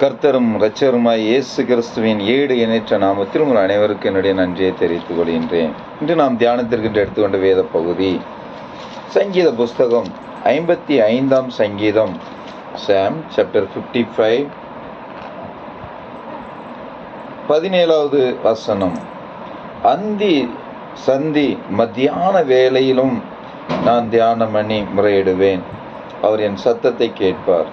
கர்த்தரும் ரச்சருமாய் இயேசு கிறிஸ்துவின் ஏடு இணைற்ற நாமத்தில் உங்கள் அனைவருக்கும் என்னுடைய நன்றியை தெரிவித்துக் கொள்கின்றேன். இன்று நாம் தியானத்திற்கென்று எடுத்துக்கொண்ட வேத பகுதி சங்கீத புஸ்தகம் ஐம்பத்தி ஐந்தாம் சங்கீதம் சாம் சாப்டர் ஃபிஃப்டி ஃபைவ் பதினேழாவது வசனம். அந்தி சந்தி மத்தியான வேளையிலும் நான் தியானம் பண்ணி முறையிடுவேன். அவர் என் சத்தத்தை கேட்பார்.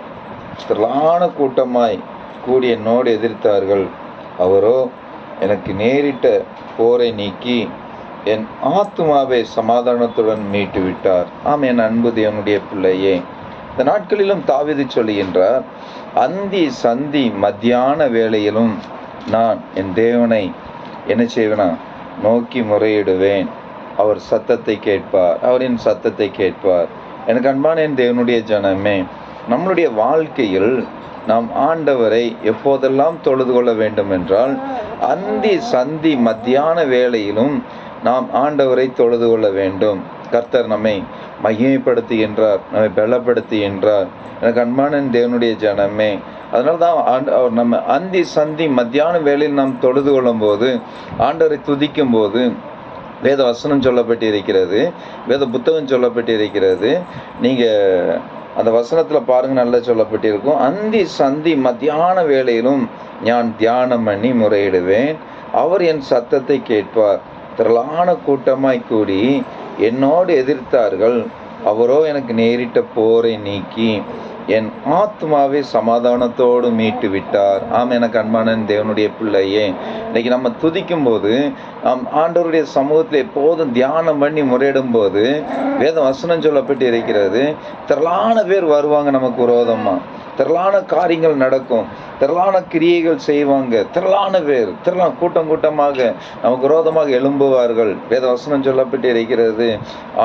திரளான கூட்டமாய் கூடி என்னோடு எதிர்த்தார்கள். அவரோ எனக்கு நேரிட்ட போரை நீக்கி என் ஆத்மாவை சமாதானத்துடன் மீட்டு விட்டார் ஆம் என் அன்பு தேவனுடைய பிள்ளையே. இந்த நாட்களிலும் தாவிது சொல்லுகின்றார் அந்தி சந்தி மத்தியான வேளையிலும் நான் என் தேவனை என்ன செய்வேனா? நோக்கி முறையிடுவேன். அவர் சத்தத்தை கேட்பார். அவரின் சத்தத்தை கேட்பார். எனக்கு அன்பான என் தேவனுடைய ஜனமே நம்மளுடைய வாழ்க்கையில் நாம் ஆண்டவரை எப்போதெல்லாம் தொழுது கொள்ள வேண்டும் என்றால் அந்தி சந்தி மத்தியான வேளையிலும் நாம் ஆண்டவரை தொழுது கொள்ள வேண்டும். கர்த்தர் நம்மை மகிமைப்படுத்துகின்றார் நம்மை பலப்படுத்துகின்றார். எனக்கு அன்பானன் தேவனுடைய ஜனமே அதனால தான் நம்ம அந்தி சந்தி மத்தியான வேளையில் நாம் தொழுது கொள்ளும் போது ஆண்டவரை துதிக்கும் போது வேத வசனம் சொல்லப்பட்டு இருக்கிறது வேத புத்தகம் சொல்லப்பட்டு இருக்கிறது நீங்கள் அந்த வசனத்தில் பாருங்கள் நல்லா சொல்லப்பட்டிருக்கும். அந்தி சந்தி மத்தியான வேளையிலும் நான் தியானம் பண்ணி முறையிடுவேன். அவர் என் சத்தத்தை கேட்பார். திரளான கூட்டமாய் கூடி என்னோடு எதிர்த்தார்கள். அவரோ எனக்கு நேரிட்ட போரை நீக்கி என் ஆத்மாவை சமாதானத்தோடு மீட்டு விட்டார் ஆம் எனக்கு அன்பான தேவனுடைய பிள்ளையே இன்னைக்கு நம்ம துதிக்கும் போது நாம் ஆண்டவருடைய சமூகத்தில் எப்போதும் தியானம் பண்ணி முறையிடும் போது வேத வசனம் சொல்லப்பட்டு இருக்கிறது திரளான பேர் வருவாங்க நமக்கு விரோதமாக திரளான காரியங்கள் நடக்கும். திரளான கிரியைகள் செய்வாங்க. திரளான பேர். திரளான கூட்டம் கூட்டமாக நமக்கு விரோதமாக எழும்புவார்கள். வேத வசனம் சொல்லப்பட்டு இருக்கிறது.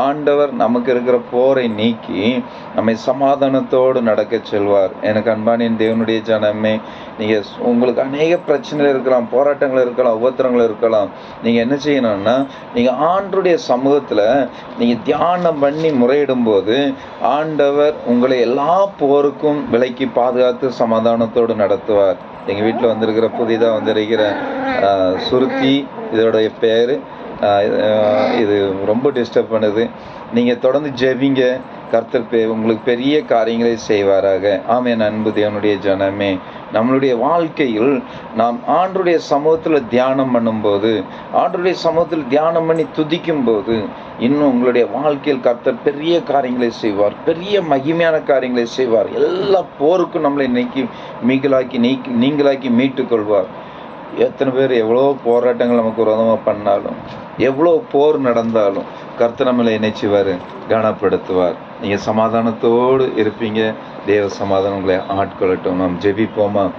ஆண்டவர் நமக்கு இருக்கிற போரை நீக்கி நம்மை சமாதானத்தோடு நடக்க செல்வார். எனக்கு அன்பானின் தேவனுடைய ஜனமே நீங்கள் உங்களுக்கு அநேக பிரச்சனைகள் இருக்கலாம் போராட்டங்கள் இருக்கலாம் உபத்திரங்கள் இருக்கலாம். நீங்கள் என்ன செய்யணும்னா நீங்கள் ஆண்டருடைய சமூகத்தில் நீங்கள் தியானம் பண்ணி முறையிடும்போது ஆண்டவர் உங்களை எல்லா போருக்கும் விலைக்கு பாதுகாத்து சமாதானத்தோடு நடத்துவார் எங்கள் வீட்டில் வந்திருக்கிற புதிதாக வந்திருக்கிற சுருத்தி இதோடைய பேர் இது ரொம்ப டிஸ்டர்ப் பண்ணுது. நீங்கள் தொடர்ந்து ஜெபிங்க. கர்த்தர் பெ உங்களுக்கு பெரிய காரியங்களை செய்வாராக. ஆமேன். அன்பு தேவனுடைய ஜனமே. நம்மளுடைய வாழ்க்கையில் நாம் ஆண்டுடைய சமூகத்தில் தியானம் பண்ணும்போது ஆண்டுடைய சமூகத்தில் தியானம் பண்ணி துதிக்கும் போது இன்னும் உங்களுடைய வாழ்க்கையில் கர்த்தர் பெரிய காரியங்களை செய்வார். பெரிய மகிமையான காரியங்களை செய்வார். எல்லா போருக்கும் நம்மளை நீக்கி மீகலாக்கி நீக்கி நீங்களாக்கி மீட்டுக்கொள்வார். எத்தனை பேர் எவ்வளோ போராட்டங்கள் நமக்கு விரோதமாக பண்ணாலும் எவ்வளோ போர் நடந்தாலும் கர்த்த நம்மளை இணைச்சுவார் கனப்படுத்துவார். நீங்கள் சமாதானத்தோடு இருப்பீங்க. தேவ சமாதானம் உங்களை ஆட்கொள்ளட்டும். நாம் ஜெபிப்போமா?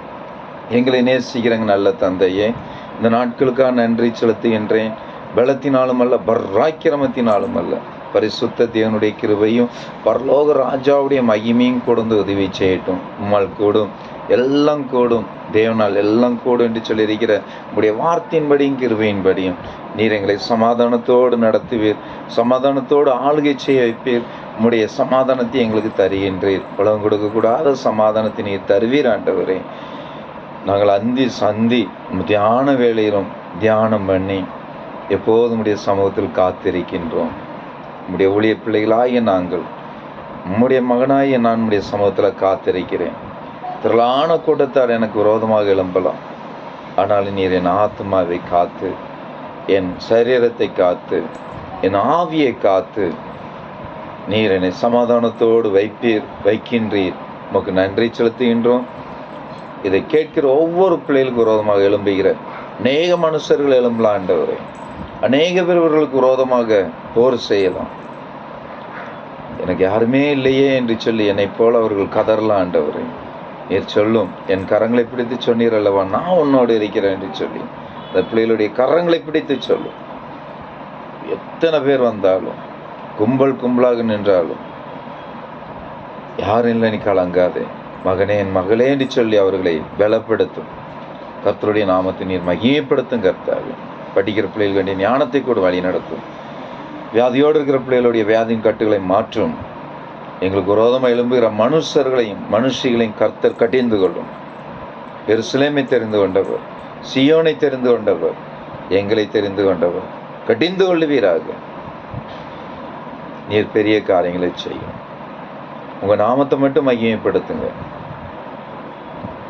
எங்களை நேசிக்கிறங்க நல்ல தந்தையே இந்த நாட்களுக்காக நன்றி செலுத்துகின்றேன். பலத்தினாலும் அல்ல பர்ராக்கிரமத்தினாலும் அல்ல. பரிசுத்த தேவனுடைய கிருபையும் பரலோக ராஜாவுடைய மகிமையும் கொடுந்து உதவி செய்யட்டும். உம்மால் கூடும். எல்லாம் கூடும். தேவனால் எல்லாம் கூடும் என்று சொல்லியிருக்கிற உடைய வார்த்தையின்படியும் கிருவையின்படியும் நீர் எங்களை சமாதானத்தோடு நடத்துவீர். சமாதானத்தோடு ஆளுகை செய்ய வைப்பீர். உம்முடைய சமாதானத்தை எங்களுக்கு தருகின்றீர். உலகம் கொடுக்கக்கூடாத சமாதானத்தை நீர் தருவீர் ஆண்டவரே. நாங்கள் அந்தி சந்தி தியான வேலையிலும் தியானம் பண்ணி எப்போதும் உடைய சமூகத்தில் காத்திருக்கின்றோம். உடைய ஊழிய பிள்ளைகளாகிய நாங்கள் உம்முடைய மகனாகிய நான் உடைய சமூகத்தில் காத்திருக்கிறேன். திரளான கூட்டத்தார் எனக்கு விரோதமாக எழும்பலாம். ஆனால் நீர் என் ஆத்மாவை காத்து என் சரீரத்தை காத்து என் ஆவியை காத்து நீர் என்னை சமாதானத்தோடு வைப்பீர் வைக்கின்றீர். உமக்கு நன்றி செலுத்துகின்றோம். இதை கேட்கிற ஒவ்வொரு பிள்ளைகளுக்கு விரோதமாக எழும்புகிற அநேக மனுஷர்கள் எழும்பலாம் ஆண்டவரை. அநேக பேர் இவர்களுக்கு விரோதமாக போர் செய்யலாம். எனக்கு யாருமே இல்லையே என்று சொல்லி என்னை போல் அவர்கள் கதறலாம் ஆண்டவரை. நீர் சொல்லும். என் கரங்களை பிடித்து சொன்னீர் அல்லவா? நான் உன்னோடு இருக்கிறேன் என்று சொல்லி. அந்த பிள்ளைகளுடைய கரங்களை பிடித்து சொல்லும். எத்தனை பேர் வந்தாலும் கும்பல் கும்பலாக நின்றாலும் யாரும் இல்லை நீ கலங்காதே. மகனே என் மகளே என்று சொல்லி அவர்களை பலப்படுத்தும். கர்த்தருடைய நாமத்தை நீர் மகிமைப்படுத்தும் கர்த்தாவே. படிக்கிற பிள்ளைகள் வேண்டிய ஞானத்தை கூட வழி நடத்தும். வியாதியோடு இருக்கிற பிள்ளைகளுடைய வியாதியின் கட்டுகளை மாற்றும். எங்களுக்கு விரோதமாக எழும்புகிற மனுஷர்களையும் மனுஷிகளையும் கர்த்தர் கட்டிந்து கொள்ளும். எருசலேமை தெரிந்து கொண்டவர் சியோனை தெரிந்து கொண்டவர் எங்களை தெரிந்து கொண்டவர். கடிந்து கொள்ளுவீராக. நீர் பெரிய காரியங்களை செய்யும். உங்கள் நாமத்தை மட்டும் மையப்படுத்துங்க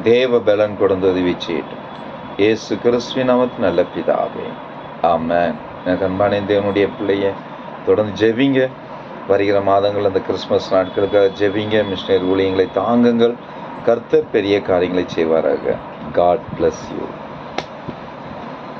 தேவ பலன் கொடுத்து உதவி செய்யட்டும் இயேசு கிறிஸ்துவின் நாமத்து நல்ல பிதாவே. ஆமாம் எனக்கு அன்பான தேவனுடைய பிள்ளைய தொடர்ந்து ஜெபிங்க. வருகிற மாதங்கள் அந்த கிறிஸ்மஸ் நாட்களுக்காக ஜெபிங்க மிஷினரி ஊழியங்களை தாங்குங்கள். கர்த்தர் பெரிய காரியங்களை செய்வாராக. God bless you